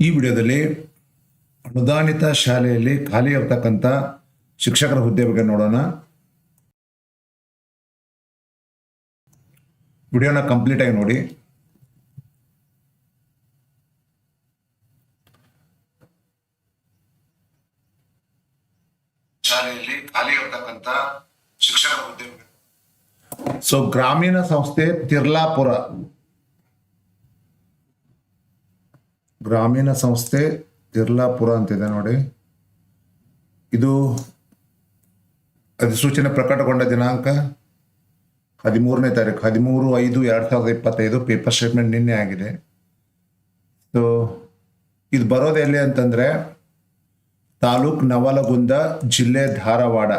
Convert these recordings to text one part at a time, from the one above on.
ಈ ವಿಡಿಯೋದಲ್ಲಿ ಅನುದಾನಿತ ಶಾಲೆಯಲ್ಲಿ ಖಾಲಿ ಇರತಕ್ಕಂಥ ಶಿಕ್ಷಕರ ಹುದ್ದೆ ಬಗ್ಗೆ ನೋಡೋಣ. ವಿಡಿಯೋನ ಕಂಪ್ಲೀಟ್ ಆಗಿ ನೋಡಿ. ಶಾಲೆಯಲ್ಲಿ ಖಾಲಿ ಇರ್ತಕ್ಕಂತ ಶಿಕ್ಷಕರ ಹುದ್ದೆ ಸೊ ಗ್ರಾಮೀಣ ಸಂಸ್ಥೆ ತಿರ್ಲಾಪುರ ಗ್ರಾಮೀಣ ಸಂಸ್ಥೆ ತಿರ್ಲಾಪುರ ಅಂತಿದೆ ನೋಡಿ. ಇದು ಅಧಿಸೂಚನೆ ಪ್ರಕಟಗೊಂಡ ದಿನಾಂಕ ಹದಿಮೂರನೇ ತಾರೀಕು. ಹದಿಮೂರು ಐದು ಎರಡು ಸಾವಿರದ ಇಪ್ಪತ್ತೈದು ಪೇಪರ್ ಸ್ಟೇಟ್ಮೆಂಟ್ ನಿನ್ನೆ ಆಗಿದೆ. ಸೊ ಇದು ಬರೋದು ಎಲ್ಲಿ ಅಂತಂದರೆ ತಾಲೂಕ್ ನವಲಗುಂದ ಜಿಲ್ಲೆ ಧಾರವಾಡ.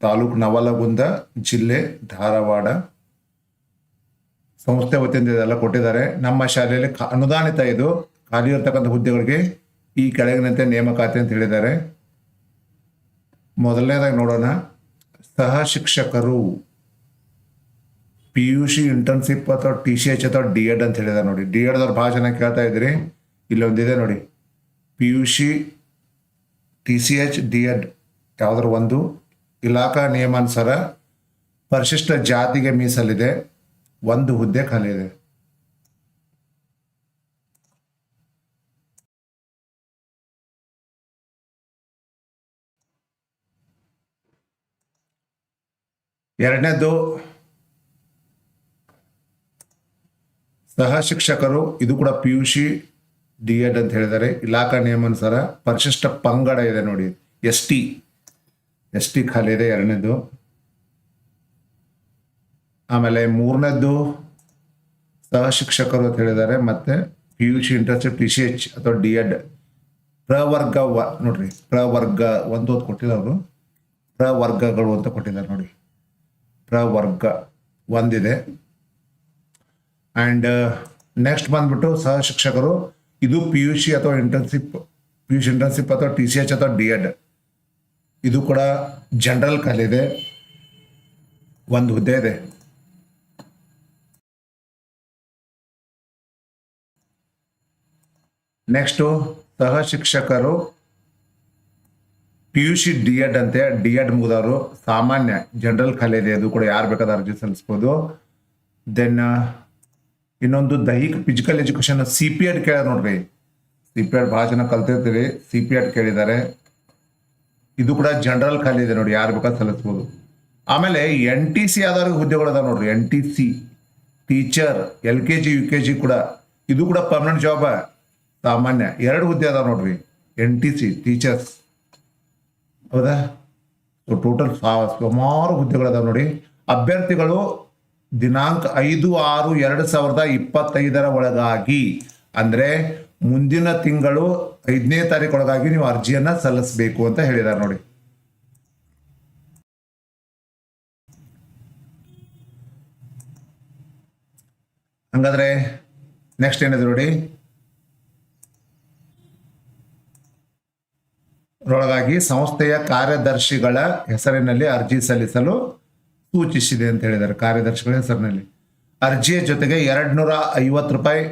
ತಾಲೂಕ್ ನವಲಗುಂದ ಜಿಲ್ಲೆ ಧಾರವಾಡ. ಸಂಸ್ಥೆ ವತಿಯಿಂದ ಇದೆಲ್ಲ ಕೊಟ್ಟಿದ್ದಾರೆ. ನಮ್ಮ ಶಾಲೆಯಲ್ಲಿ ಅನುದಾನಿತ ಇದು ಖಾಲಿ ಇರತಕ್ಕಂಥ ಹುದ್ದೆಗಳಿಗೆ ಈ ಕೆಳಗಿನಂತೆ ನೇಮಕಾತಿ ಅಂತ ಹೇಳಿದ್ದಾರೆ. ಮೊದಲನೇದಾಗಿ ನೋಡೋಣ. ಸಹ ಶಿಕ್ಷಕರು. ಪಿ ಯು ಸಿ ಇಂಟರ್ನ್ಶಿಪ್ ಅಥವಾ ಟಿ ಸಿ ಎಚ್ ಅಥವಾ ಡಿ ಎಡ್ ಅಂತ ಹೇಳಿದ್ದಾರೆ ನೋಡಿ. ಡಿ ಎಡ್ದವ್ರು ಭಾಳ ಜನ ಕೇಳ್ತಾ ಇದ್ರಿ ಇಲ್ಲೊಂದಿದೆ ನೋಡಿ. P U C T C H, D Ed ಯಾವುದ್ರ ಒಂದು ಇಲಾಖಾ ನಿಯಮಾನುಸಾರ ಪರಿಶಿಷ್ಟ ಜಾತಿಗೆ ಮೀಸಲಿದೆ. ಒಂದು ಹುದ್ದೆ ಖಾಲಿ ಇದೆ. ಎರಡನೇದು ಸಹ ಶಿಕ್ಷಕರು ಇದು ಕೂಡ P U C D Ed ಅಂತ ಹೇಳಿದ್ದಾರೆ. ಇಲಾಖಾ ನಿಯಮಾನುಸಾರ ಪರಿಶಿಷ್ಟ ಪಂಗಡ ಇದೆ ನೋಡಿ. ಎಸ್ ಟಿ ಎಸ್ ಟಿ ಖಾಲಿ ಇದೆ ಎರಡನೇದು. ಆಮೇಲೆ ಮೂರನೇದ್ದು ಸಹ ಶಿಕ್ಷಕರು ಅಂತ ಹೇಳಿದ್ದಾರೆ. ಮತ್ತೆ P U C internship, T C H ಅಥವಾ ಡಿ ಎಡ್. ಪ್ರವರ್ಗ ವ ನೋಡ್ರಿ, ಪ್ರವರ್ಗ ಒಂದು ಅಂತ ಕೊಟ್ಟಿಲ್ಲ ಅವರು. ಪ್ರವರ್ಗಗಳು ಅಂತ ಕೊಟ್ಟಿದ್ದಾರೆ ನೋಡಿ. ಪ್ರವರ್ಗ ಒಂದಿದೆ. ಆ್ಯಂಡ್ ನೆಕ್ಸ್ಟ್ ಬಂದ್ಬಿಟ್ಟು ಸಹ ಶಿಕ್ಷಕರು ಇದು ಪಿ ಯು ಸಿ ಅಥವಾ internship P U C internship ಅಥವಾ ಟಿ ಸಿ ಎಚ್ ಅಥವಾ ಡಿ ಎಡ್ ಇದು ಕೂಡ ಜನರಲ್ ಕಲಿದೆ. ಒಂದು ಹುದ್ದೆ ಇದೆ. ನೆಕ್ಸ್ಟು ಸಹ ಶಿಕ್ಷಕರು P U C D Ed ಅಂತೆ ಡಿ ಎಡ್ ಮುಗಿದವರು ಸಾಮಾನ್ಯ ಜನರಲ್ ಖಾಲಿ ಇದೆ ಅದು ಕೂಡ ಯಾರು ಬೇಕಾದ ಅರ್ಜಿ ಸಲ್ಲಿಸ್ಬೋದು. ದೆನ್ ಇನ್ನೊಂದು ದೈಹಿಕ physical education C P Ed ಕೇಳ ನೋಡ್ರಿ. ಸಿ ಪಿ ಎಡ್ ಭಾಳ ಜನ ಕಲ್ತಿರ್ತೀರಿ ಸಿ ಪಿ ಎಡ್ ಕೇಳಿದ್ದಾರೆ ಇದು ಕೂಡ ಜನರಲ್ ಖಾಲಿ ಇದೆ ನೋಡಿ, ಯಾರು ಬೇಕಾದ್ರೆ ಸಲ್ಲಿಸ್ಬೋದು. ಆಮೇಲೆ ಎನ್ ಟಿ ಸಿ ಆದವ್ರಿಗೆ ಹುದ್ದೆಗಳು ಅದಾವ ನೋಡ್ರಿ N T C teacher L K G U K G ಕೂಡ. ಇದು ಕೂಡ ಪರ್ಮನೆಂಟ್ ಜಾಬ್ ಸಾಮಾನ್ಯ. ಎರಡು ಹುದ್ದೆ ಅದಾವ ನೋಡ್ರಿ ಎನ್ ಟಿ ಸಿ ಟೀಚರ್ಸ್ ಹೌದಾ? ಟೋಟಲ್ ಸುಮಾರು ಹುದ್ದೆಗಳದಾವ ನೋಡಿ. ಅಭ್ಯರ್ಥಿಗಳು ದಿನಾಂಕ ಐದು, ಆರು, ಎರಡು ಸಾವಿರದ ಇಪ್ಪತ್ತೈದರ ಒಳಗಾಗಿ, ಅಂದ್ರೆ ಮುಂದಿನ ತಿಂಗಳು ಐದನೇ ತಾರೀಕು ಒಳಗಾಗಿ ನೀವು ಅರ್ಜಿಯನ್ನು ಸಲ್ಲಿಸಬೇಕು ಅಂತ ಹೇಳಿದ್ದಾರೆ ನೋಡಿ. ಹಂಗಾದ್ರೆ ನೆಕ್ಸ್ಟ್ ಏನಿದೆ ನೋಡಿ? ರೊಳಗಾಗಿ ಸಂಸ್ಥೆಯ ಕಾರ್ಯದರ್ಶಿಗಳ ಹೆಸರಿನಲ್ಲಿ ಅರ್ಜಿ ಸಲ್ಲಿಸಲು ಸೂಚಿಸಿದೆ ಅಂತ ಹೇಳಿದ್ದಾರೆ, ಕಾರ್ಯದರ್ಶಿಗಳ ಹೆಸರಿನಲ್ಲಿ. ಅರ್ಜಿಯ ಜೊತೆಗೆ ಎರಡ್ ನೂರ ಐವತ್ತು ರೂಪಾಯಿ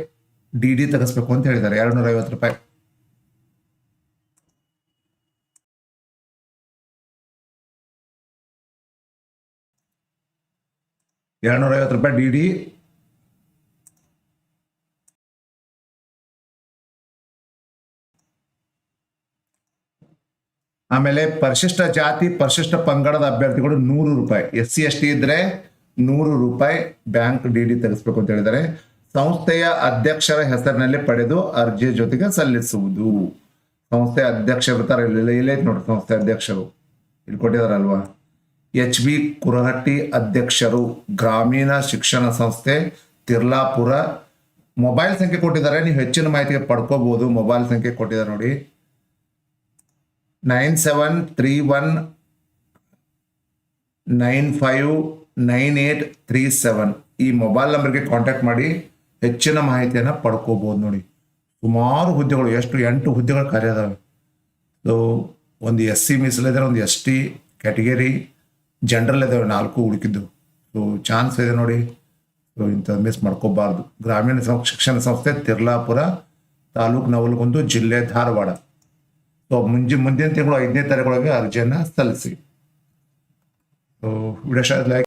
ಡಿ ಡಿ ತೆಗೆಸ್ಬೇಕು ಅಂತ ಹೇಳಿದ್ದಾರೆ ಎರಡ್ ನೂರ ಐವತ್ತು ರೂಪಾಯಿ. ಎರಡ್ನೂರ ಐವತ್ತು ರೂಪಾಯಿ ಡಿ ಡಿ ಆಮೇಲೆ ಪರಿಶಿಷ್ಟ ಜಾತಿ, ಪರಿಶಿಷ್ಟ ಪಂಗಡದ ಅಭ್ಯರ್ಥಿಗಳು ನೂರು ರೂಪಾಯಿ. ಎಸ್ ಸಿ ಎಸ್ ಟಿ ಇದ್ರೆ ನೂರು ರೂಪಾಯಿ ಬ್ಯಾಂಕ್ ಡಿ ಡಿ ತೆಗೆಸ್ಬೇಕು ಅಂತ ಹೇಳಿದ್ದಾರೆ. ಸಂಸ್ಥೆಯ ಅಧ್ಯಕ್ಷರ ಹೆಸರಿನಲ್ಲಿ ಪಡೆದು ಅರ್ಜಿಯ ಜೊತೆಗೆ ಸಲ್ಲಿಸುವುದು. ಸಂಸ್ಥೆ ಅಧ್ಯಕ್ಷರು ಇರ್ತಾರೆ. ಇಲ್ಲಿ ನೋಡಿ ಸಂಸ್ಥೆ ಅಧ್ಯಕ್ಷರು. ಇಲ್ಲಿ ಕೊಟ್ಟಿದಾರಲ್ವಾ? ಎಚ್ ಬಿ ಕುರಹಟ್ಟಿ ಅಧ್ಯಕ್ಷರು, ಗ್ರಾಮೀಣ ಶಿಕ್ಷಣ ಸಂಸ್ಥೆ, ತಿರ್ಲಾಪುರ. ಮೊಬೈಲ್ ಸಂಖ್ಯೆ ಕೊಟ್ಟಿದ್ದಾರೆ. ನೀವು ಹೆಚ್ಚಿನ ಮಾಹಿತಿಗೆ ಪಡ್ಕೋಬಹುದು ಮೊಬೈಲ್ ಸಂಖ್ಯೆ ಕೊಟ್ಟಿದ್ದಾರೆ ನೋಡಿ. Nine seven three one nine five nine eight three seven. ಈ ಮೊಬೈಲ್ ನಂಬರ್ಗೆ ಕಾಂಟ್ಯಾಕ್ಟ್ ಮಾಡಿ ಹೆಚ್ಚಿನ ಮಾಹಿತಿಯನ್ನು ಪಡ್ಕೋಬೋದು ನೋಡಿ. ಸುಮಾರು ಹುದ್ದೆಗಳು, ಎಷ್ಟು ಎಂಟು ಹುದ್ದೆಗಳು ಖಾಲಿ ಅದಾವೆ ಸೊ ಒಂದು ಎಸ್ ಸಿ ಮೀಸಲಿದ್ದಾರೆ ಒಂದು ಎಸ್ ಟಿ ಕ್ಯಾಟಗರಿ ಜನರಲ್ ಇದಾವೆ, ನಾಲ್ಕು ಹುಡುಕಿದ್ದು. ಸೊ ಚಾನ್ಸ್ ಇದೆ ನೋಡಿ. ಸೊ ಇಂಥದ್ದು ಮಿಸ್ ಮಾಡ್ಕೋಬಾರ್ದು. ಗ್ರಾಮೀಣ ಶಿಕ್ಷಣ ಸಂಸ್ಥೆ ತಿರ್ಲಾಪುರ ತಾಲೂಕು ನವಲಗುಂದು ಜಿಲ್ಲೆ ಧಾರವಾಡ. ಸೊ ಮುಂಜಿ ಮುಂದಿನ ತಿಂಗಳು ಐದನೇ ತಾರೀಕೊಳಗೆ ಅರ್ಜಿಯನ್ನು ಸಲ್ಲಿಸಿ. So video like